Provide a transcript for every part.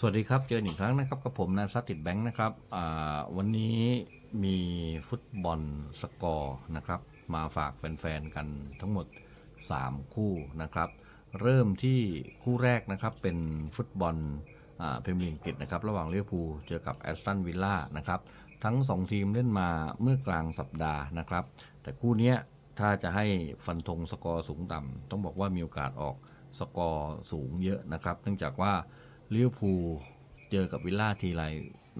สวัสดีครับ เจออีกครั้งนะครับกับผมนายซัตติดแบงค์นะครับวันนี้มีฟุตบอลสกอร์นะครับ มาฝากแฟนๆกันทั้งหมด 3 คู่นะครับ เริ่มที่คู่แรกนะครับเป็นฟุตบอลอ่าพรีเมียร์ลีกอังกฤษนะครับ ระหว่างลิเวอร์พูเจอกับแอสตันวิลล่านะครับ ทั้ง 2 ทีมเล่นมาเมื่อกลางสัปดาห์นะครับ แต่คู่นี้ถ้าจะให้ฟันธงสกอร์สูงต่ำต้องบอกว่ามีโอกาสออกสกอร์สูงเยอะนะครับ เนื่องจากว่า ลิเวอร์พูลเจอกับวิลล่าทีไร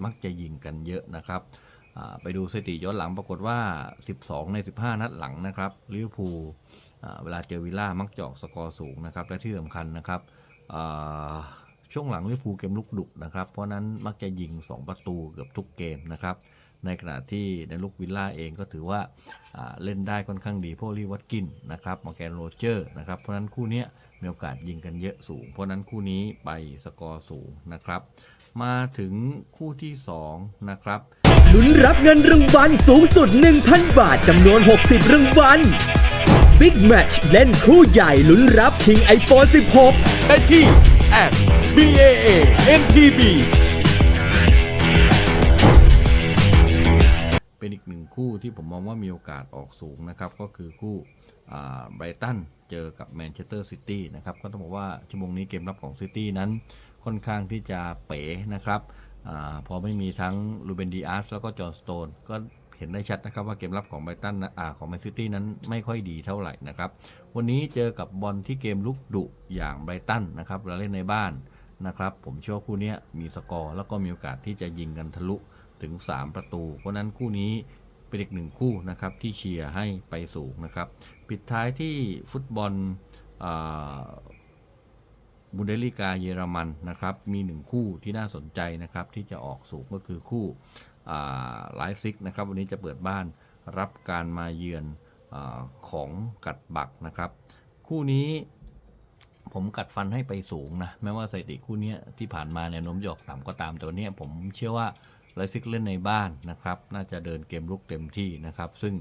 มักจะยิงกันเยอะนะครับไปดูสถิติย้อนหลังปรากฏว่า 12 ใน 15 นัดหลังนะครับลิเวอร์พูลเวลาเจอวิลล่ามักจะออกสกอร์สูงนะครับ และที่สำคัญนะครับช่วงหลังลิเวอร์พูลเกมลุกดุนะครับ เพราะนั้นมักจะยิง 2 ประตูเกือบทุกเกมนะครับ ในขณะที่ในลูกวิลล่าเองก็ถือว่าอ่าเล่นได้ค่อนข้างดีพวกลีวัตกินนะครับมาแกนโรเจอร์นะครับเพราะฉะนั้นคู่เนี้ยมีโอกาสยิงกันเยอะสูง เพราะฉะนั้นคู่นี้ไปสกอร์สูงนะครับ มาถึงคู่ที่ 2 นะครับลุ้นรับเงินรางวัลสูงสุด 1,000 บาทจำนวน 60 รางวัล Big Match เล่นคู่ใหญ่ลุ้นรับชิง iPhone 16 ได้ที่ at BAA NTB คู่ที่ผมมองว่ามีโอกาสออกสูงนะครับก็คือคู่ไบรตันเจอกับแมนเชสเตอร์ซิตี้นะครับก็ต้องบอกว่าชั่วโมงนี้เกมรับของซิตี้นั้นค่อนข้างที่จะเป๋นะครับอพอไม่มีทั้งลูเบนดีอาร์สแล้วก็จอห์นสโตนก็เห็นได้ชัดนะครับว่าเกมรับของไบรตันนะของแมนซิตี้นั้นไม่ค่อยดีเท่าไหร่นะครับวันนี้เจอกับบอลที่เกมลุกดุอย่างไบรตันนะครับเราเล่นในบ้านนะครับผมเชื่อว่าคู่นี้มีสกอร์แล้วก็มีโอกาสที่จะยิงกันทะลุถึง 3 ประตู เพราะนั้นคู่นี้ เป็นอีกหนึ่งคู่นะครับที่เชียร์ให้ไปสูงนะครับ ปิดท้ายที่ฟุตบอลบุนเดลิกาเยอรมันนะครับ มีหนึ่งคู่ที่น่าสนใจนะครับ ที่จะออกสูงก็คือคู่ไลฟ์ซิกนะครับ วันนี้จะเปิดบ้านรับการมาเยือนอของกัดบักนะครับ คู่นี้ผมกัดฟันให้ไปสูงนะแม้ว่าสถิติคู่นี้ที่ผ่านมาแนวโน้มจะอกต่ำก็ตามแต่วันนี้ผมเชื่อว่า ไลซิกเล่นในบ้านนะครับ น่าจะเดินเกมลุกเต็มที่นะครับ ซึ่ง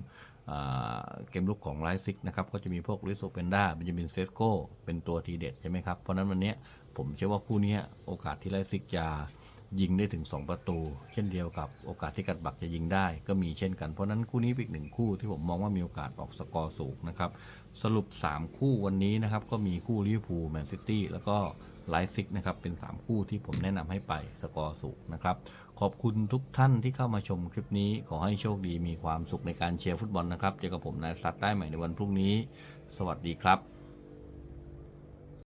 เกมลุกของไลซิกนะครับ ก็จะมีพวกลิโซเปนด้าเบนจามินเซสโกเป็นตัวทีเด็ดใช่ไหมครับ เพราะนั้นวันนี้ผมเชื่อว่าคู่นี้โอกาสที่ไลซิกจะยิงได้ถึง 2 ประตู เช่นเดียวกับโอกาสที่กัดบักจะยิงได้ ก็มีเช่นกัน เพราะนั้นคู่นี้อีกหนึ่งคู่ที่ผมมองว่ามีโอกาสออกสกอร์สูงนะครับ สรุป 3 คู่วันนี้นะครับ ก็มีคู่ลิเวอร์พูลแมนซิตี้แล้วก็ไลฟ์ซิกนะครับ เป็น 3 คู่ที่ผมแนะนำให้ไปสกอร์สูงนะครับ ขอบคุณทุกท่านที่เข้ามาชมคลิปนี้ขอให้โชคดีมีความสุขในการเชียร์ฟุตบอลนะครับ เจอกับผมนายสัตว์ได้ใหม่ในวันพรุ่งนี้ สวัสดีครับ